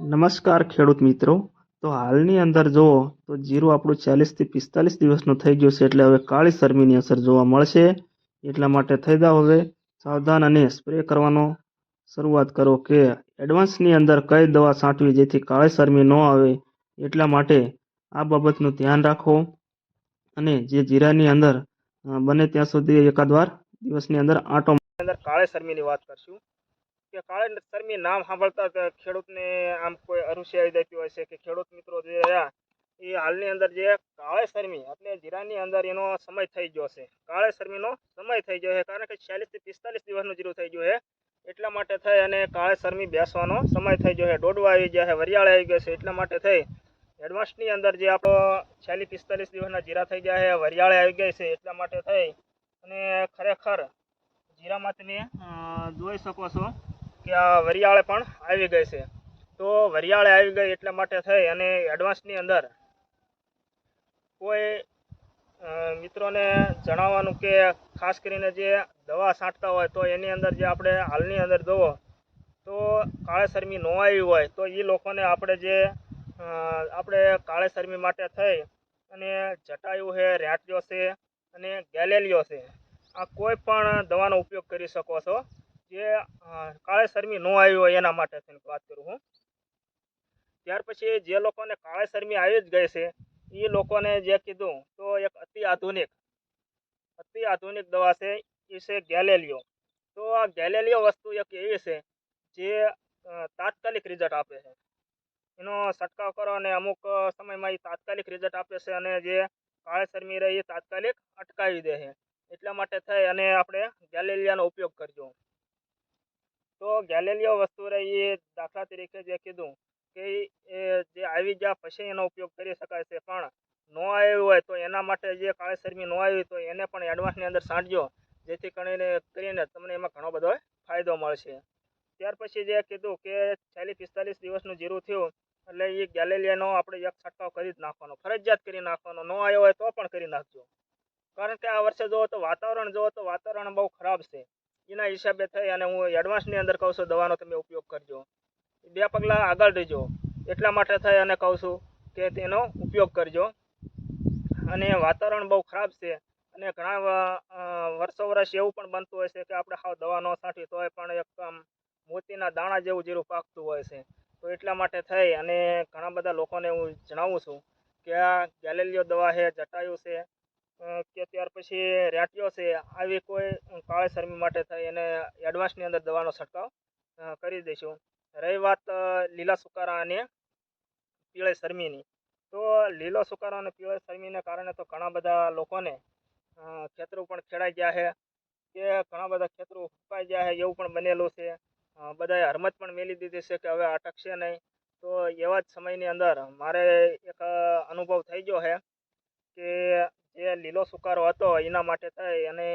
નમસ્કાર ખેડૂત મિત્રો. તો હાલની અંદર જુઓ, તો જીરું આપણું ચાલીસથી પિસ્તાલીસ દિવસનું થઈ ગયું છે, એટલે હવે કાળી શરમીની અસર જોવા મળશે. એટલા માટે થઈ જાઓ હવે, સાવધાન અને સ્પ્રે કરવાનો શરૂઆત કરો કે એડવાન્સની અંદર કઈ દવા છાંટવી જેથી કાળી શરમી ન આવે, એટલા માટે આ બાબતનું ધ્યાન રાખો. અને જે જીરાની અંદર બને ત્યાં સુધી એકાદ વાર દિવસની અંદર આંટો અંદર કાળી શરમીની વાત કરશું. કે કાળે શરમી નામ સાંભળતા ખેડૂતને આમ કોઈ આવી જતી હોય છે કે ખેડૂત મિત્રો જે રહ્યા, એ હાલની અંદર જે કાળે શરમી એટલે જીરાની અંદર એનો સમય થઈ ગયો છે. કાળે શરમીનો સમય થઈ ગયો છે કારણ કે ચાલીસથી પિસ્તાલીસ દિવસનું જીરું થઈ ગયું છે. એટલા માટે થઈ અને કાળે શરમી બેસવાનો સમય થઈ ગયો છે. ડોડવા આવી ગયા છે, વરિયાળ આવી ગયો છે, એટલા માટે થઈ. એડવાન્સની અંદર જે આપણો ચાલીસ પિસ્તાલીસ દિવસના જીરા થઈ ગયા છે, વરિયાળે આવી ગઈ છે, એટલા માટે થઈ. અને ખરેખર જીરામાં તમે જોઈ શકો છો કે આ વરિયાળે પણ આવી ગઈ છે. તો વરિયાળે આવી ગઈ એટલા માટે થઈ અને એડવાન્સની અંદર કોઈ મિત્રોને જણાવવાનું કે ખાસ કરીને જે દવા છાંટતા હોય તો એની અંદર જે આપણે હાલની અંદર જુઓ તો કાળે શરમી ન આવી હોય તો એ લોકોને આપણે જે આપણે કાળે શરમી માટે થઈ અને જટાયુ છે, રેંટિયો છે અને ગેલેલિયો છે. આ કોઈ પણ દવાનો ઉપયોગ કરી શકો છો. જે કાળેસરમી ન આવી હોય એના માટે થઈને વાત કરું હું. ત્યાર પછી જે લોકોને કાળે શરમી આવી જ ગઈ છે, એ લોકોને જે કીધું, તો એક અતિ આધુનિક અતિ આધુનિક દવા છે એ છે ગેલેલિયો. તો આ ગેલેલિયો વસ્તુ એક એવી છે, જે તાત્કાલિક રિઝલ્ટ આપે છે. એનો છંટકાવ કરો અને અમુક સમયમાં એ તાત્કાલિક રિઝલ્ટ આપે છે અને જે કાળે શરમી રહે એ તાત્કાલિક અટકાવી દે છે. એટલા માટે થઈ અને આપણે ગેલેલિયાનો ઉપયોગ કરજો. તો ગેલેલિયો વસ્તુ રહી એ દાખલા તરીકે જે કીધું કે જે આવી ગયા પછી એનો ઉપયોગ કરી શકાય છે. પણ ન આવ્યું હોય તો એના માટે જે કાળી શરમી ન આવી તો એને પણ એડવાન્સની અંદર સાંટજો. જેથી કરીને કરીને તમને એમાં ઘણો બધો ફાયદો મળશે. ત્યાર પછી જે કીધું કે ચાલીસ પિસ્તાલીસ દિવસનું જીરું થયું એટલે એ ગેલેલિયાનો આપણે એક છંટકાવ કરી જ નાખવાનો, ફરજિયાત કરી નાખવાનો. ન આવ્યો હોય તો પણ કરી નાખજો. કારણ કે આ વર્ષે જુઓ તો વાતાવરણ, જુઓ તો વાતાવરણ બહુ ખરાબ છે. એના હિસાબે થઈ અને હું એડવાન્સની અંદર કહું છું, દવાનો તમે ઉપયોગ કરજો. બે પગલાં આગળ રહેજો. એટલા માટે થઈ અને કહું છું કે તેનો ઉપયોગ કરજો. અને વાતાવરણ બહુ ખરાબ છે અને ઘણા વર્ષો વર્ષ એવું પણ બનતું હોય છે કે આપણે હાવ દવા ન છાંટી તોય પણ એક આમ મોતીના દાણા જેવું જીરું પાકતું હોય છે. તો એટલા માટે થઈ અને ઘણા બધા લોકોને હું જણાવું છું કે આ ગેલેલિયો દવા છે, જટાયુ છે કે ત્યાર પછી રેટિયો છે, આવી કોઈ કાળે શરમી માટે થઈ અને એડવાન્સની અંદર દવાનો છંટકાવ કરી દઈશું. રહી વાત લીલા સુકારા અને પીળે શરમીની. તો લીલો સુકારો અને પીળે શરમીને કારણે તો ઘણા બધા લોકોને ખેતરો પણ ખેડાઈ ગયા છે કે ઘણા બધા ખેતરો ફૂંકાઈ ગયા છે, એવું પણ બનેલું છે. બધાએ હરમત પણ મેલી દીધી છે કે હવે અટકશે નહીં. તો એવા જ સમયની અંદર મારે એક અનુભવ થઈ ગયો છે કે જે લીલો સુકારો હતો એના માટે થઈ અને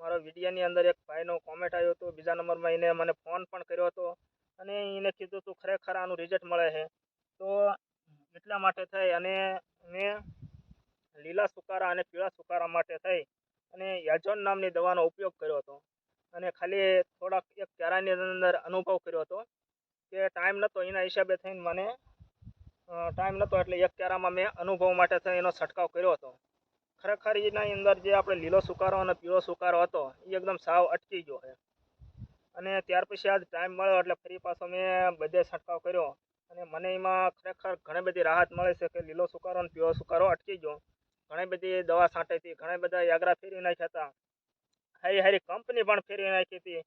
મારો વિડીયાની અંદર એક ભાઈનો કોમેન્ટ આવ્યો હતો, બીજા નંબરમાં એને મને ફોન પણ કર્યો હતો અને એને કીધું તું ખરેખર આનું રિઝલ્ટ મળે છે. તો એટલા માટે થઈ અને મેં લીલા સુકારા અને પીળા સુકારા માટે થઈ અને યાજોન નામની દવાનો ઉપયોગ કર્યો હતો. અને ખાલી થોડાક એક કેરાની અંદર અનુભવ કર્યો હતો કે ટાઈમ નહોતો એના હિસાબે થઈને મને ટાઈમ નહોતો એટલે એક કેરામાં મેં અનુભવ માટે થઈ એનો છંટકાવ કર્યો હતો. ખરેખર એના અંદર જે આપણે લીલો સુકારો અને પીળો સુકારો હતો, એ એકદમ સાવ અટકી ગયો છે. અને ત્યાર પછી આજ ટાઈમ મળ્યો એટલે ફરી પાછો મેં બધે છંટકાવ કર્યો. અને મને એમાં ખરેખર ઘણી બધી રાહત મળે છે કે લીલો સુકારો અને પીળો સુકારો અટકી ગયો. ઘણી બધી દવા છાંટી હતી ઘણા બધા યાગરા ફેરવી નાખ્યા હતા. હારી હારી કંપની પણ ફેરવી નાખી હતી.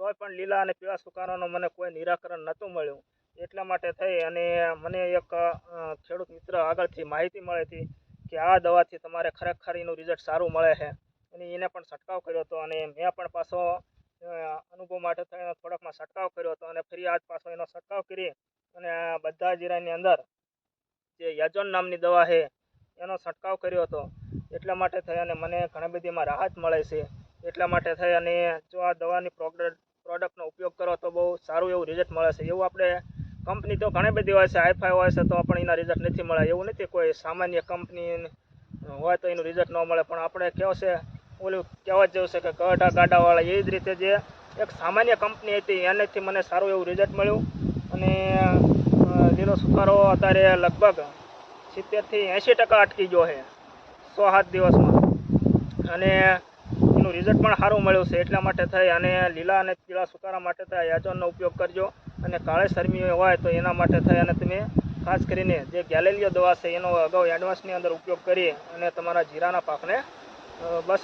તોય પણ લીલા અને પીળા સુકારાનો મને કોઈ નિરાકરણ નહોતું મળ્યું. એટલા માટે થઈ અને મને એક ખેડૂત મિત્ર આગળથી માહિતી મળી હતી કે આ દવાથી તમારે ખરેખર એનું રિઝલ્ટ સારું મળે છે. અને એને પણ છંટકાવ કર્યો હતો અને મેં પણ પાછો અનુભવ માટે થઈને થોડાકમાં છંટકાવ કર્યો હતો અને ફરી આજ પાછો એનો છંટકાવ કરી અને આ બધા જીરાની અંદર જે યાજોન નામની દવા છે, એનો છંટકાવ કર્યો હતો. એટલા માટે થઈ અને મને ઘણી બધી એમાં રાહત મળે છે. એટલા માટે થઈ અને જો આ દવાની પ્રોડક્ટ, પ્રોડક્ટનો ઉપયોગ કરો તો બહુ સારું એવું રિઝલ્ટ મળે છે. એવું આપણે કંપની તો ઘણી બધી હોય છે આઈફાઈ હોય છે, તો પણ એના રિઝલ્ટ નથી મળે એવું નથી કોઈ સામાન્ય કંપની હોય તો એનું રિઝલ્ટ ન મળે. પણ આપણે કેવો છે, ઓલું કહેવત જેવું છે કે કઢા ગાડાવાળા, એ જ રીતે જે એક સામાન્ય કંપની હતી, એનાથી મને સારું એવું રિઝલ્ટ મળ્યું. અને લીલો સુકારો અત્યારે લગભગ સિત્તેરથી એંશી ટકા અટકી ગયો છે, સો સાત દિવસમાં. અને એનું રિઝલ્ટ પણ સારું મળ્યું છે, એટલા માટે થઈ. અને લીલા અને પીળા સુકારા માટે થઈ એજોનનો ઉપયોગ કરજો. અને કાળે શરમીઓ હોય તો એના માટે થઈ અને તમે ખાસ કરીને જે ગેલેલિયો દવા છે, એનો અગાઉ એડવાન્સની અંદર ઉપયોગ કરી અને તમારા જીરાના પાકને બસ